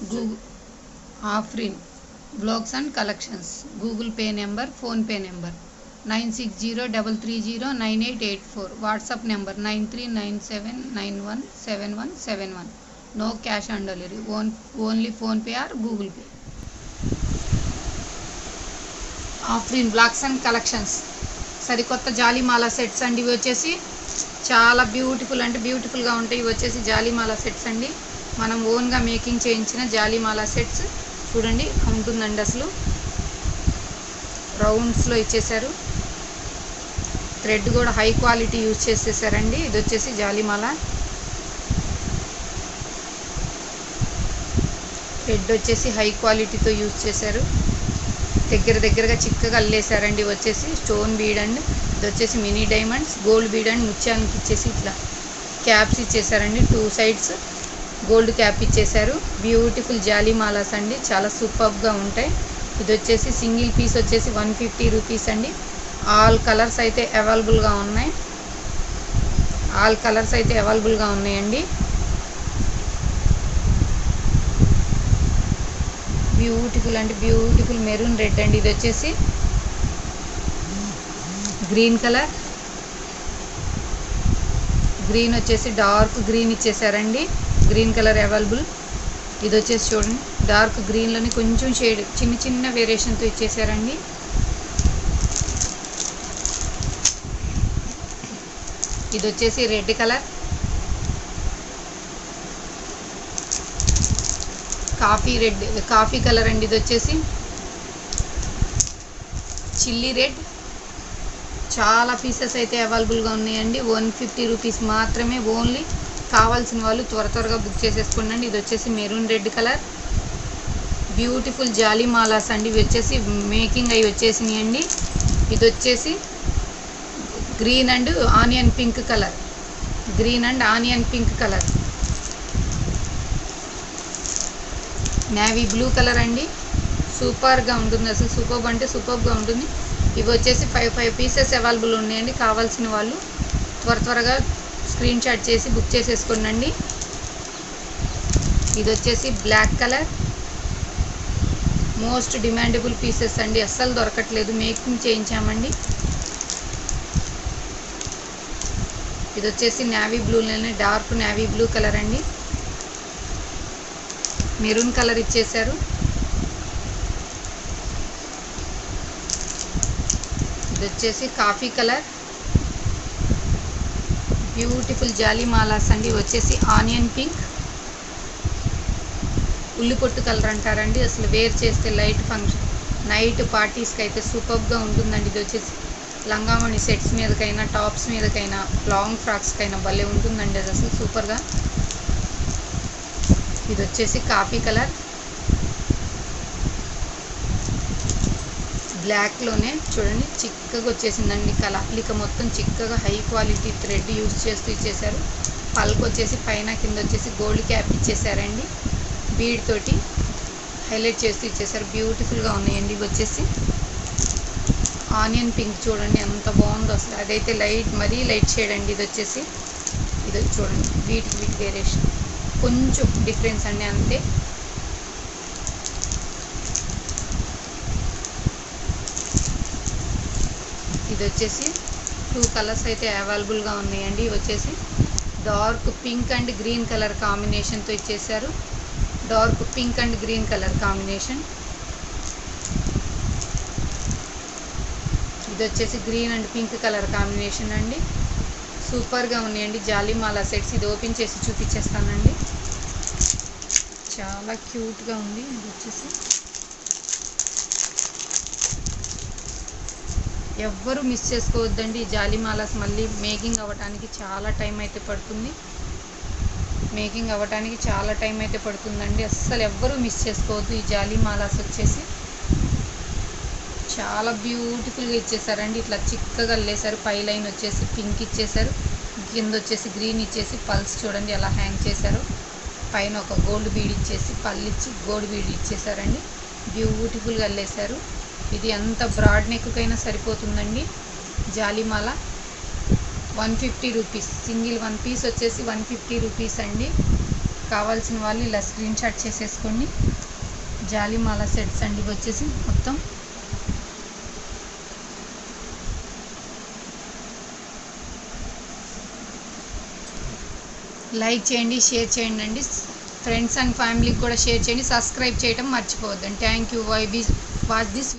Google Afrin blogs and collections. Google Pay number PhonePe number. Nine six zero double three zero nine eight eight four. WhatsApp number nine three nine seven nine one seven one seven one. No cash on delivery. Own only PhonePe or Google Pay. Afrin blocks and collections. సరికొత్త జాలిమాల sets అండి ఇవి వచ్చేసి. చాలా beautiful అంటే బ్యూటిఫుల్గా ఉంటాయి ఇవి వచ్చేసి జాలిమాల సెట్స్ అండి. మనం ఓన్గా మేకింగ్ చేయించిన జాలిమాల సెట్స్ చూడండి ఉంటుందండి అసలు. రౌండ్స్లో ఇచ్చేసారు థ్రెడ్ కూడా హై క్వాలిటీ యూజ్ చేసేసారండి. ఇది వచ్చేసి జాలిమాల. థ్రెడ్ వచ్చేసి హై క్వాలిటీతో యూజ్ చేశారు. దగ్గర దగ్గరగా చిక్కగా అల్లేసారండి వచ్చేసి. స్టోన్ బీడ్ అండ్ ఇది వచ్చేసి mini diamonds gold bead and ముత్యానికి ఇచ్చేసి ఇట్లా. క్యాప్స్ ఇచ్చేసారండి. టూ సైడ్స్ గోల్డ్ క్యాప్ ఇచ్చేసారు బ్యూటిఫుల్ జాలీ మాలాస్ అండి. చాలా సూపర్గా ఉంటాయి. ఇది వచ్చేసి సింగిల్ పీస్ వచ్చేసి వన్ ఫిఫ్టీ రూపీస్ అండి. ఆల్ కలర్స్ అయితే అవైలబుల్గా ఉన్నాయి. ఆల్ కలర్స్ అయితే అవైలబుల్గా ఉన్నాయండి. బ్యూటిఫుల్ అంటే బ్యూటిఫుల్ మెరూన్ రెడ్ అండి. ఇది వచ్చేసి గ్రీన్ కలర్. గ్రీన్ వచ్చేసి డార్క్ గ్రీన్ ఇచ్చేసారండి గ్రీన్ కలర్ అవైలబుల్ ఇది వచ్చేసి చూడండి. డార్క్ గ్రీన్లోని కొంచెం షేడ్ చిన్న చిన్న వేరియేషన్తో ఇచ్చేసారండి. ఇది వచ్చేసి red colour coffee red coffee colour అండి ఇది వచ్చేసి. చిల్లీ రెడ్ చాలా పీసెస్ అయితే అవైలబుల్గా ఉన్నాయండి. వన్ ఫిఫ్టీ రూపీస్ మాత్రమే ఓన్లీ కావాల్సిన వాళ్ళు త్వర త్వరగా బుక్ చేసేసుకోండి. ఇది వచ్చేసి మెరూన్ రెడ్ కలర్ బ్యూటిఫుల్ జాలీ మాలాస్ అండి. ఇవి వచ్చేసి మేకింగ్ అవి వచ్చేసినాయి అండి ఇది వచ్చేసి green and onion pink colour green and onion pink colour navy blue colour అండి. సూపర్గా ఉంటుంది అసలు. సూపర్ అంటే సూపర్గా ఉంటుంది. ఇవి వచ్చేసి ఫైవ్ ఫైవ్ పీసెస్ అవైలబుల్ ఉన్నాయండి. కావాల్సిన వాళ్ళు త్వర త్వరగా స్క్రీన్ షాట్ చేసి బుక్ చేసేసుకోండి ఇది వచ్చేసి black colour. Most demandable pieces అండి. అస్సలు దొరకట్లేదు. మేకింగ్ చేయించామండి. ఇది వచ్చేసి నావీ బ్లూలోనే డార్క్ నావీ బ్లూ కలర్ అండి. మెరూన్ కలర్ ఇచ్చేశారు. ఇది వచ్చేసి కాఫీ కలర్. బ్యూటిఫుల్ జాలీమాలాస్ అండి వచ్చేసి ఆనియన్ పింక్. ఉల్లి పొట్టు కలర్ అంటారండి. అసలు వేర్ చేస్తే లైట్ ఫంక్షన్. నైట్ పార్టీస్కి అయితే సూపర్గా ఉంటుందండి. ఇది వచ్చేసి లంగామణి సెట్స్ మీదకైనా టాప్స్ మీదకైనా లాంగ్ ఫ్రాక్స్కైనా భలే ఉంటుందండి. అది అసలు సూపర్గా. ఇది వచ్చేసి కాఫీ కలర్. బ్లాక్లోనే చూడండి చిక్కగా వచ్చేసిందండి కలాలిక మొత్తం చిక్కగా హై క్వాలిటీ థ్రెడ్ యూజ్ చేస్తూ ఇచ్చేసారు పల్క్ వచ్చేసి పైన కింద వచ్చేసి గోల్డ్ క్యాప్ ఇచ్చేసారండి బీడ్ తోటి హైలైట్ చేస్తూ ఇచ్చేసారు బ్యూటిఫుల్గా ఉన్నాయండి ఇవి వచ్చేసి. ఆనియన్ పింక్ చూడండి ఎంత బాగుందో అసలు. అదైతే లైట్ మరీ లైట్ షేడ్ అండి ఇది వచ్చేసి. ఇది చూడండి వీటికి వీటి వేరియేషన్. కొంచెం డిఫరెన్స్ అండి అంతే. ఇది వచ్చేసి టూ కలర్స్ అయితే అవైలబుల్గా ఉన్నాయండి. ఇవి వచ్చేసి dark pink and green colour కాంబినేషన్తో ఇచ్చేసారు dark pink and green colour combination ఇది వచ్చేసి green and pink colour combination అండి. సూపర్గా ఉన్నాయండి. జాలిమాల సెట్స్ ఇది ఓపెన్ చేసి చూపించేస్తానండి. చాలా క్యూట్గా ఉంది. ఇది వచ్చేసి ఎవ్వరు మిస్ చేసుకోవద్దండి. ఈ జాలిమాలాస్ మళ్ళీ మేకింగ్ అవ్వడానికి చాలా టైం అయితే పడుతుంది. మేకింగ్ అవ్వటానికి చాలా టైం అయితే పడుతుందండి. అస్సలు ఎవ్వరూ మిస్ చేసుకోవద్దు. ఈ జాలిమాలాస్ వచ్చేసి చాలా బ్యూటిఫుల్గా ఇచ్చేసారండి. ఇట్లా చిక్కగా అల్లేసారు పై లైన్ వచ్చేసి పింక్ ఇచ్చేసారు కింద వచ్చేసి గ్రీన్ ఇచ్చేసి పల్స్ చూడండి ఎలా హ్యాంగ్ చేశారు. పైన ఒక గోల్డ్ బీడ్ ఇచ్చేసి పళ్ళు ఇచ్చి గోల్డ్ బీడ్ ఇచ్చేసారండి. బ్యూటిఫుల్గా అల్లేశారు. ఇది ఎంత బ్రాడ్ నెక్కైనా సరిపోతుందండి. జాలిమాల one fifty rupees. Single one piece వచ్చేసి వన్ ఫిఫ్టీ రూపీస్ అండి. కావాల్సిన వాళ్ళు ఇలా స్క్రీన్ షాట్ చేసేసుకోండి. జాలిమాల సెట్స్ అండి వచ్చేసి మొత్తం. లైక్ చేయండి షేర్ చేయండి అండి. ఫ్రెండ్స్ అండ్ ఫ్యామిలీకి కూడా షేర్ చేయండి. సబ్స్క్రైబ్ చేయడం మర్చిపోవద్దండి. Thank you. Why be watch this